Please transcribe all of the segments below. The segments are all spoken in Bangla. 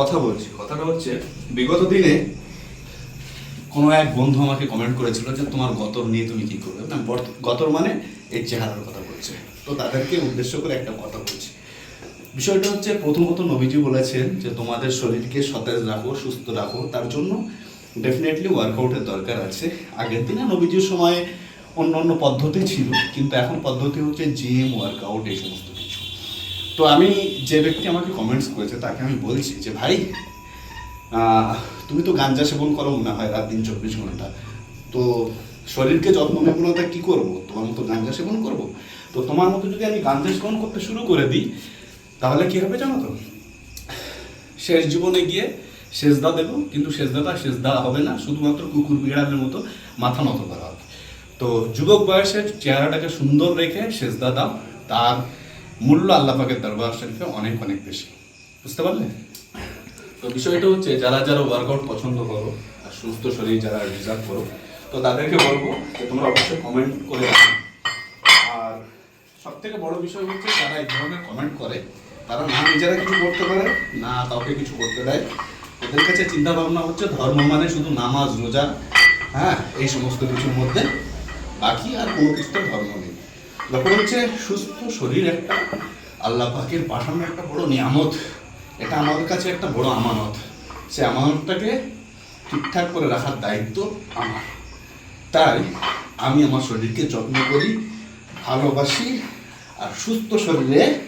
কথা বলছি। কথাটা হচ্ছে, বিগত দিনে কোনো এক বন্ধু আমাকে কমেন্ট করেছিল যে, তোমার গতর নিয়ে তুমি কি করবে? না গতর মানে এই চেহারার কথা বলছে। তো তাদেরকে উদ্দেশ্য করে একটা কথা বলছি। বিষয়টা হচ্ছে, প্রথমত নবীজি বলেছেন যে, তোমাদের শরীরকে সতেজ রাখো, সুস্থ রাখো। তার জন্য ডেফিনেটলি ওয়ার্কআউটের দরকার আছে। আগের দিনে নবীজির সময়ে অন্য অন্য পদ্ধতি ছিল, কিন্তু এখন পদ্ধতি হচ্ছে জিম ওয়ার্কআউট এই সমস্ত তো আমি যে ব্যক্তি আমাকে কমেন্টস করেছে, তাকে আমি বলছি যে, ভাই তুমি তো গাঞ্জা সেবন করো মনে হয় রাত দিন চব্বিশ ঘণ্টা। তো শরীরকে যত্ন নেব না, তা কী করব? তোমার মতো গাঞ্জা সেবন করব? তো তোমার মতো যদি আমি গাঞ্জা সেবন করতে শুরু করে দিই, তাহলে কি হবে জানো তো? শেষ জীবনে গিয়ে সেজদা দেবো, কিন্তু সেজদাটা সেজদা হবে না, শুধুমাত্র কুকুর বিড়ালের মতো মাথা নত করা হবে। তো যুবক বয়সের চেহারাটাকে সুন্দর রেখে সেজদা দাও, তার মূল্য আল্লাহ পাকের দরবার শরীফে অনেক অনেক বেশি। বুঝতে পারলে? তো বিষয়টা হচ্ছে, যারা যারা ওয়ার্কআউট পছন্দ করো আর সুস্থ শরীর যারা ডিজার্ভ করো, তো তাদেরকে বলব যে তোমরা অবশ্যই কমেন্ট করে আর সব থেকে বড় বিষয় হচ্ছে, যারা এই ধরনের কমেন্ট করে, তারা না নিজেরা কিছু করতে পারে, না কাউকে কিছু করতে দেয়। ওদের কাছে চিন্তা ভাবনা হচ্ছে, ধর্ম মানে শুধু নামাজ, রোজা হ্যাঁ এই সমস্ত কিছুর মধ্যে। বাকি আর কোনো কিছুতে ধর্ম নেই। ব্যাপার হচ্ছে সুস্থ শরীর একটা, আল্লাহ পাকের পাঠানো একটা বড় নিয়ামত। এটা আমাদের কাছে একটা বড় আমানত। সে আমানতটাকে ঠিকঠাক করে রাখার দায়িত্ব আমার। তাই আমি আমার শরীরকে যত্ন করি, ভালোবাসি আর সুস্থ শরীরে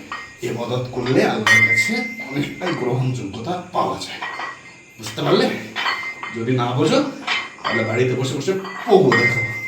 এ মদত করলে আল্লাহর কাছে অনেকটাই গ্রহণযোগ্যতা পাওয়া যায়। বুঝতে পারলে? যদি না বোঝো, তাহলে বাড়িতে বসে বসে পগো দেখো।